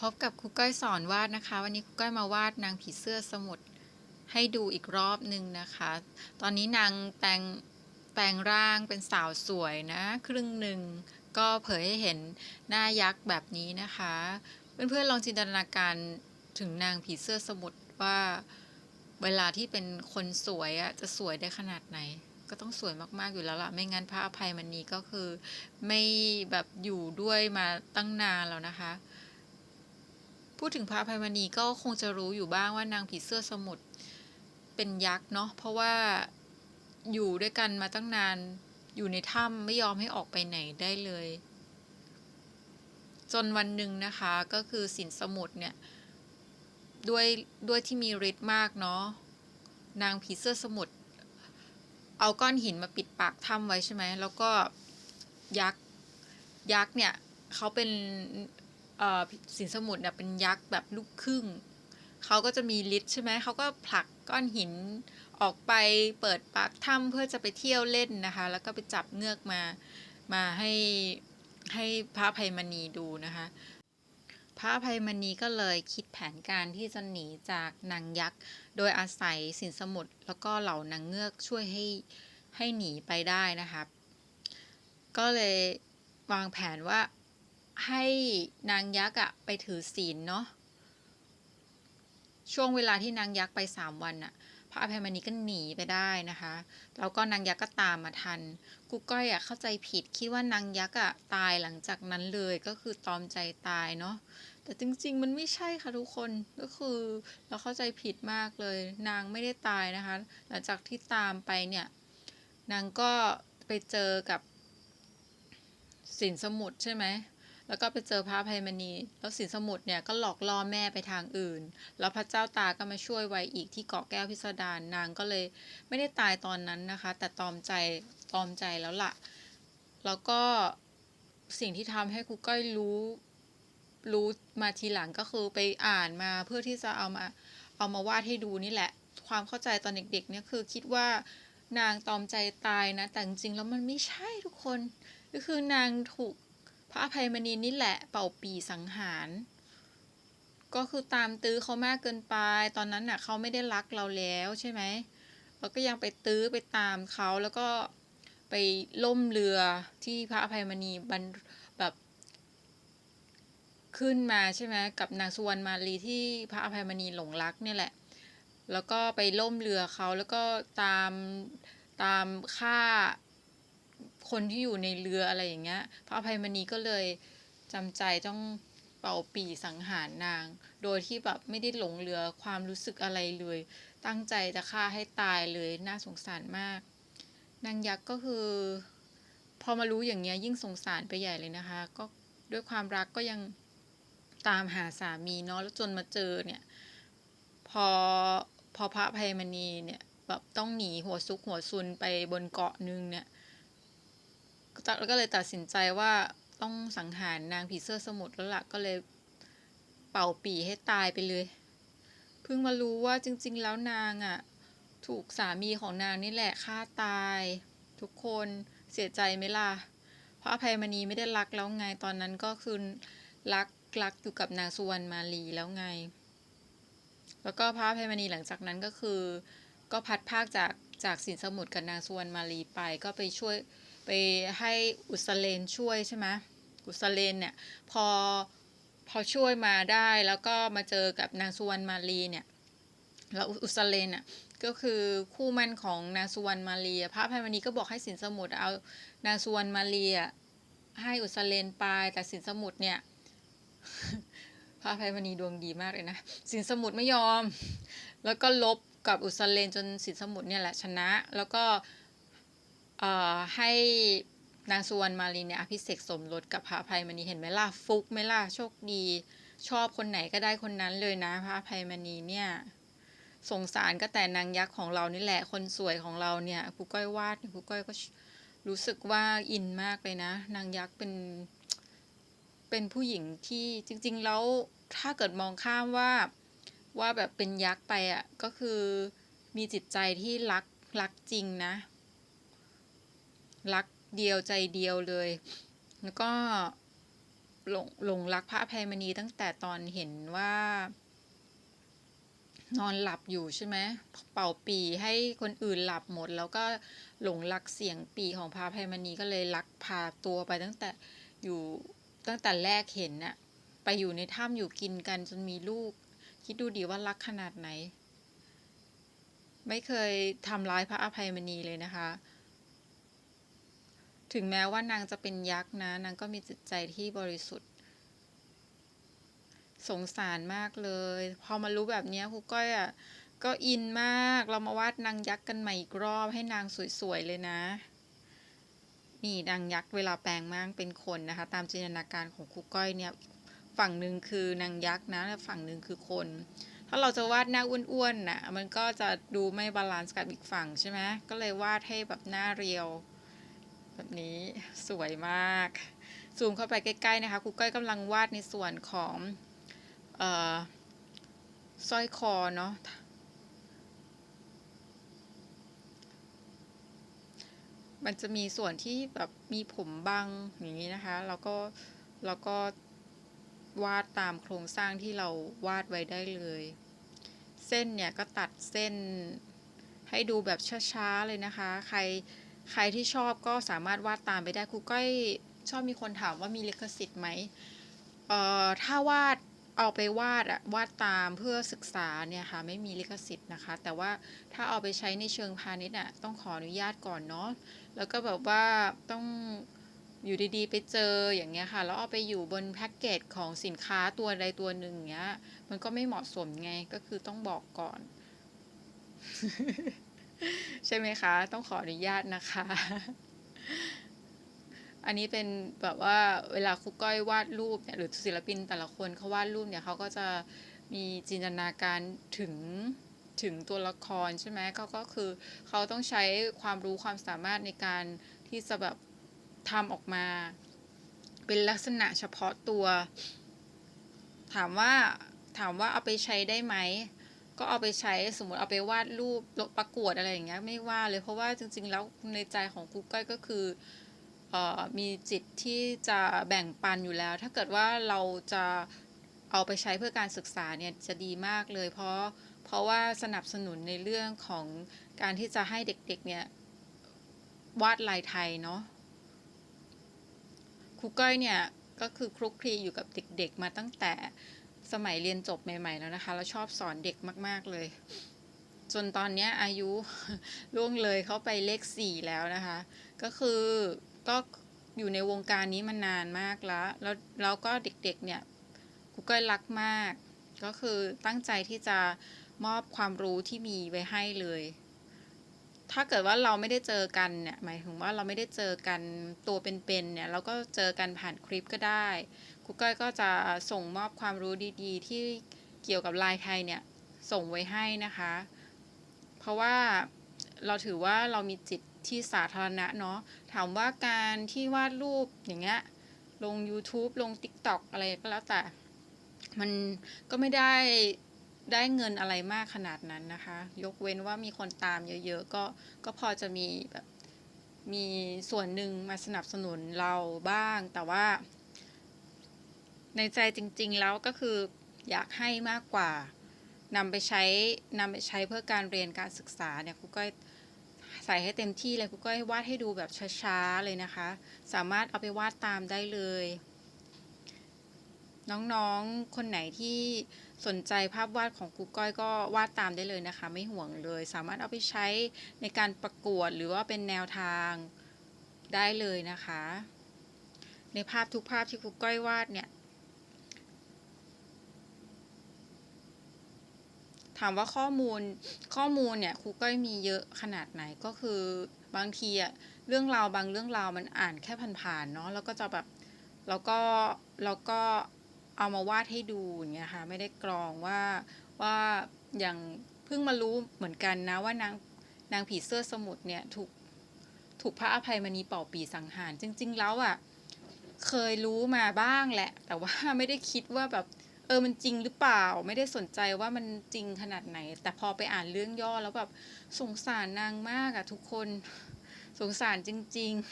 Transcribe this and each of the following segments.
พบกับครูก้อยสอนวาดนะคะ วันนี้ครูก้อยมาวาดนางผีเสื้อสมุทรให้ดูอีกรอบหนึ่งนะคะ ตอนนี้นางแต่งแต่งร่างเป็นสาวสวยนะ ครึ่งหนึ่งก็เผยให้เห็นหน้ายักษ์แบบนี้นะคะ เพื่อนๆลองจินตนาการถึงนางผีเสื้อสมุทรว่าเวลาที่เป็นคนสวยอะจะสวยได้ขนาดไหน ก็ต้องสวยมากๆอยู่แล้วล่ะ ไม่งั้นพระอภัยมณีก็คือ ไม่แบบอยู่ด้วยมาตั้งนานแล้วนะคะ พูดถึงพระภัยมณีก็คงจะรู้อยู่บ้างว่านางผีเสื้อสมุทรเป็นยักษ์เนาะเพราะว่าอยู่ด้วยกันมาตั้งนานอยู่ในถ้ำไม่ยอมให้ออกไปไหนได้เลย จนวันหนึ่งนะคะก็คือสินสมุทรเนี่ยด้วยด้วยที่มีฤทธิ์มากเนาะนางผีเสื้อสมุทรเอาก้อนหินมาปิดปากถ้ำไว้ใช่ไหมแล้วก็ยักษ์ยักษ์เนี่ยเขาเป็น สินสมุทรเนี่ยเป็นยักษ์แบบลูกครึ่งเขาก็จะมีฤทธิ์ใช่ไหมเขาก็ผลักก้อนหินออกไปเปิดปากถ้ำเพื่อจะไปเที่ยวเล่นนะคะ แล้วก็ไปจับเงือกมามาให้ให้พระภัยมณีดูนะคะ พระภัยมณีก็เลยคิดแผนการที่จะหนีจากนางยักษ์ โดยอาศัยสินสมุทรแล้วก็เหล่านางเงือกช่วยให้ให้หนีไปได้นะครับก็เลยวางแผนว่า ให้นางยักษ์อะไปถือศีลเนาะช่วงเวลาที่นางยักษ์ไปสามวันอะพระอภัยมณีก็หนีไปได้นะคะ แล้วก็นางยักษ์ก็ตามมาทัน กูก้อยอะเข้าใจผิดคิดว่านางยักษ์อะตายหลังจากนั้นเลยก็คือตอมใจตายเนาะแต่จริงๆมันไม่ใช่ค่ะทุกคนก็คือเราเข้าใจผิดมากเลย นางไม่ได้ตายนะคะ หลังจากที่ตามไปเนี่ย นางก็ไปเจอกับสินสมุทรใช่ไหม แล้วก็ไปเจอพระภัยมณี แล้วสินสมุทรเนี่ยก็หลอกล่อแม่ไปทางอื่น แล้วพระเจ้าตาก็มาช่วยไว้อีกที่เกาะแก้วพิสดารนางก็เลยไม่ได้ตายตอนนั้นนะคะ แต่ตอมใจตอมใจแล้วล่ะ แล้วก็สิ่งที่ทำให้ครูก้อยรู้รู้มาทีหลังก็คือไปอ่านมาเพื่อที่จะเอามาเอามาวาดให้ดูนี่แหละ ความเข้าใจตอนเด็กๆเนี่ยคือคิดว่านางตอมใจตายนะ แต่จริงๆแล้วมันไม่ใช่ทุกคน ก็คือนางถูก พระอภัยมณีนี่แหละเป่าปีสังหาร ก็คือตามตื้อเขามากเกินไป ตอนนั้นน่ะเขาไม่ได้รักเราแล้วใช่ไหมเราก็ยังไปตื้อไปตามเขาแล้วก็ไปล่มเรือที่พระอภัยมณีบรรแบบขึ้นมาใช่ไหมกับนางสุวรรณมาลีที่พระอภัยมณีหลงรักเนี่ยแหละ แล้วก็ไปล่มเรือเขาแล้วก็ตามตามฆ่า คนที่อยู่ในเรืออะไรอย่างเงี้ย พระอภัยมณีก็เลยจำใจต้องเป่าปีสังหารนาง โดยที่แบบไม่ได้หลงเหลือความรู้สึกอะไรเลย ตั้งใจจะฆ่าให้ตายเลยน่าสงสารมาก นางยักษ์ก็คือ พอมารู้อย่างเงี้ยยิ่งสงสารไปใหญ่เลยนะคะ ก็ด้วยความรักก็ยังตามหาสามีเนาะแล้วจนมาเจอเนี่ย พอพอพระภัยมณีเนี่ยแบบต้องหนีหัวซุกหัวซุนไปบนเกาะนึงเนี่ย ก็เลยตัดสินใจว่าต้องสังหารนางผีเสื้อสมุทรแล้วล่ะก็เลยเป่าปีให้ตายไปเลย เพิ่งมารู้ว่าจริง ๆ แล้วนางอะ่ะ ถูกสามีของนางนี่แหละฆ่าตาย ทุกคนเสียใจไหมล่ะ เพราะอภัยมณีไม่ได้รักแล้วไงตอนนั้นก็คือรักรักอยู่กับนางสุวรรณมาลีแล้วไง แล้วก็พระอภัยมณีหลังจากนั้นก็คือ ก็พัดภาคจากจากสินสมุทรกับนางสุวรรณมาลีไปก็ไปช่วย ไปให้อุสเลนช่วยใช่ไหมอุสเลนเนี่ยพอพอช่วยมาได้แล้วก็มาเจอกับนางสุวรรณมาลีเนี่ยแล้วอุสเลนอะก็คือคู่มั่นของนางสุวรรณมาลีพระอภัยมณีก็บอกให้สินสมุทรเอานางสุวรรณมาลีให้อุสเลนไปแต่สินสมุทรเนี่ยพระอภัยมณีดวงดีมากเลยนะสินสมุทรไม่ยอม แล้วก็ลบกับอุสเลนจนสินสมุทรเนี่ยแหละชนะ แล้วก็ ให้นางสุวรรณมาลีเนี่ยอภิเษกสมรสกับพระภัยมณีเห็นไหมล่ะฟุกไหมล่ะโชคดี ชอบคนไหนก็ได้คนนั้นเลยนะพระภัยมณีเนี่ยสงสารก็แต่นางยักษ์ของเรานี่แหละคนสวยของเราเนี่ยครูก้อยวาดครูก้อยก็รู้สึกว่าอินมากเลยนะ นางยักษ์เป็นเป็นผู้หญิงที่จริง ๆ แล้วถ้าเกิดมองข้ามว่าว่าแบบเป็นยักษ์ไปอะก็คือมีจิตใจที่รักรักจริงนะ รักเดียวใจเดียวเลย แล้วก็หลงหลงรักพระอภัยมณีตั้งแต่ตอนเห็นว่า นอนหลับอยู่ใช่ไหมเป่าปีให้คนอื่นหลับหมด แล้วก็หลงรักเสียงปีของพระอภัยมณีก็เลยลักพาตัวไปตั้งแต่อยู่ตั้งแต่แรกเห็นน่ะไปอยู่ในถ้ำอยู่กินกันจนมีลูก คิดดูดีว่ารักขนาดไหน ไม่เคยทำร้ายพระอภัยมณีเลยนะคะ ถึงแม้ว่านางจะเป็นยักษ์นะ นางก็มีจิตใจที่บริสุทธิ์ สงสารมากเลย พอมารู้แบบนี้ครูก้อยอะก็อินมาก เรามาวาดนางยักษ์กันใหม่อีกรอบให้นางสวยๆเลยนะ นี่นางยักษ์เวลาแปลงร่างเป็นคนนะคะ ตามจินตนาการของครูก้อยเนี่ย ฝั่งหนึ่งคือนางยักษ์นะและฝั่งหนึ่งคือคน ถ้าเราจะวาดหน้าอ้วนๆน่ะ มันก็จะดูไม่บาลานซ์กับอีกฝั่งใช่ไหมก็เลยวาดให้แบบหน้าเรียว แบบนี้สวยมาก ซูมเข้าไปใกล้ๆนะคะครูก้อยกำลังวาดในส่วนของสร้อยคอเนาะมันจะมีส่วนที่แบบมีผมบังอย่างนี้นะคะแล้วก็แล้วก็วาดตามโครงสร้างที่เราวาดไว้ได้เลย เส้นเนี่ยก็ตัดเส้นให้ดูแบบช้าๆเลยนะคะ ใคร ใครที่ชอบก็สามารถวาดตามไปได้ครูก้อยชอบมีคนถามว่ามีลิขสิทธิ์ไหมเอ่อถ้าวาดเอาไปวาดอะวาดตามเพื่อศึกษาเนี่ยค่ะไม่มีลิขสิทธิ์นะคะ แต่ว่าถ้าเอาไปใช้ในเชิงพาณิชย์อะต้องขออนุญาตก่อนเนาะแล้วก็แบบว่าต้องอยู่ดีๆ ไปเจออย่างเงี้ยค่ะ แล้วเอาไปอยู่บนแพ็กเกจของสินค้าตัวใดตัวหนึ่งเงี้ย มันก็ไม่เหมาะสมไงก็คือต้องบอกก่อน ใช่ไหมคะ ต้องขออนุญาตนะคะ อันนี้เป็นแบบว่าเวลาครูก้อยวาดรูปเนี่ยหรือศิลปินแต่ละคนเขาวาดรูปเนี่ยเขาก็จะมีจินตนาการถึงถึงตัวละครใช่ไหมก็ก็คือเขาต้องใช้ความรู้ความสามารถในการที่จะแบบทำออกมา เป็นลักษณะเฉพาะตัว ถามว่าถามว่าเอาไปใช้ได้ไหม ก็เอาไปใช้สมมติเอาไปวาดรูปประกวดอะไรอย่างเงี้ยไม่ว่าเลยเพราะว่าจริง ๆ แล้วในใจของกูเกิลก็คือออมีจิตที่จะแบ่งปันอยู่แล้ว ถ้าเกิดว่าเราจะเอาไปใช้เพื่อการศึกษาเนี่ยจะดีมากเลย เพราะเพราะว่าสนับสนุนในเรื่องของการที่จะให้เด็กๆเนี่ยวาดลายไทยเนาะครูก้อยเนี่ยก็คือคลุกคลีอยู่กับเด็กๆมาตั้งแต่ สมัยเรียนจบใหม่ๆแล้วนะคะแล้วชอบสอนเด็กมากๆเลย จนตอนนี้อายุล่วงเลยเข้าไปเลขสี่แล้วนะคะ ก็คือก็อยู่ในวงการนี้มานานมากแล้ว แล้วแล้วก็เด็กๆเนี่ยกูก็รักมาก ก็คือตั้งใจที่จะมอบความรู้ที่มีไว้ให้เลย ถ้าเกิดว่าเราไม่ได้เจอกันเนี่ย หมายถึงว่าเราไม่ได้เจอกันตัวเป็นๆเนี่ย เราก็เจอกันผ่านคลิปก็ได้ ครูก้อยก็จะส่งมอบความรู้ดีๆ ที่เกี่ยวกับลายไทยเนี่ย ส่งไว้ให้นะคะ เพราะว่าเราถือว่าเรามีจิตที่สาธารณะเนาะถามว่าการที่วาดรูปอย่างเงี้ยลง YouTube ลง TikTok อะไรก็แล้วแต่ มันก็ไม่ได้ได้เงินอะไรมากขนาดนั้นนะคะ ยกเว้นว่ามีคนตามเยอะๆ ก็ก็พอจะมีแบบมีส่วนหนึ่งมาสนับสนุนเราบ้างแต่ว่า ในใจจริงๆแล้วก็คืออยากให้มากกว่านำไปใช้นำไปใช้เพื่อการเรียนการศึกษาเนี่ยครูก้อยใส่ให้เต็มที่เลยครูก้อยวาดให้ดูแบบช้าๆเลยนะคะ สามารถเอาไปวาดตามได้เลย น้องๆคนไหนที่สนใจภาพวาดของครูก้อยก็วาดตามได้เลยนะคะ ไม่ห่วงเลย สามารถเอาไปใช้ในการประกวดหรือว่าเป็นแนวทางได้เลยนะคะ ในภาพทุกภาพที่ครูก้อยวาดเนี่ย ถามว่าข้อมูลข้อมูลเนี่ยครูก้อยมีเยอะขนาดไหนก็คือบางทีอะเรื่องราวบางเรื่องราวมันอ่านแค่ผ่านๆเนาะแล้วก็จะแบบแล้วก็แล้วก็เอามาวาดให้ดูอย่างเงี้ยค่ะไม่ได้กรองว่าว่าอย่างเพิ่งมารู้เหมือนกันนะว่านางนางผีเสื้อสมุทรเนี่ยถูกถูกพระอภัยมณีเป่าปีสังหาร จริง ๆ แล้วอะเคยรู้มาบ้างแหละ แต่ว่าไม่ได้คิดว่าแบบ เออมันจริงหรือเปล่าไม่ได้สนใจว่ามันจริงขนาดไหน แต่พอไปอ่านเรื่องย่อแล้วแบบสงสารนางมากอะทุกคนสงสารจริงๆ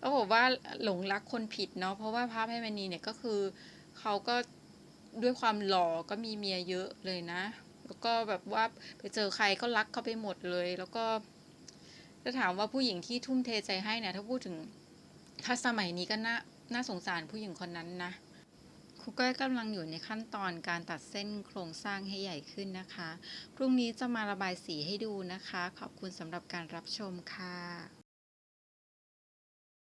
เเขาบอกว่าหลงรักคนผิดเนาะเพราะว่าพระอภัยมณีเนี่ยก็คือเขาก็ด้วยความหล่อก็มีเมียเยอะเลยนะ แล้วก็แบบว่าไปเจอใครก็รักเขาไปหมดเลย แล้วก็ถ้าถามว่าผู้หญิงที่ทุ่มเทใจให้เนี่ยถ้าพูดถึงถ้าสมัยนี้ก็น่าน่าสงสารผู้หญิงคนนั้นนะ ครูก้อยกำลังอยู่ในขั้นตอนการตัดเส้นโครงสร้างให้ใหญ่ขึ้นนะคะ พรุ่งนี้จะมาระบายสีให้ดูนะคะ ขอบคุณสำหรับการรับชมค่ะ